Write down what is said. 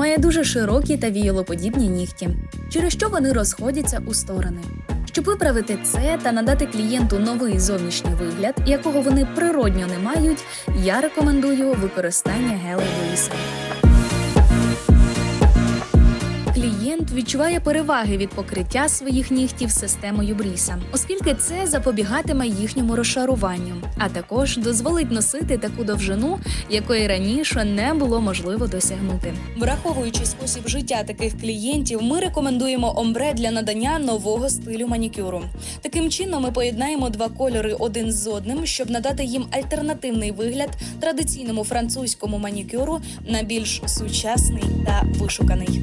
має дуже широкі та віялоподібні нігті, через що вони розходяться у сторони. Щоб виправити це та надати клієнту новий зовнішній вигляд, якого вони природньо не мають, я рекомендую використання гелей Відчуває переваги від покриття своїх нігтів системою Бріса, оскільки це запобігатиме їхньому розшаруванню, а також дозволить носити таку довжину, якої раніше не було можливо досягнути. Враховуючи спосіб життя таких клієнтів, ми рекомендуємо омбре для надання нового стилю манікюру. Таким чином, ми поєднаємо два кольори один з одним, щоб надати їм альтернативний вигляд традиційному французькому манікюру на більш сучасний та вишуканий.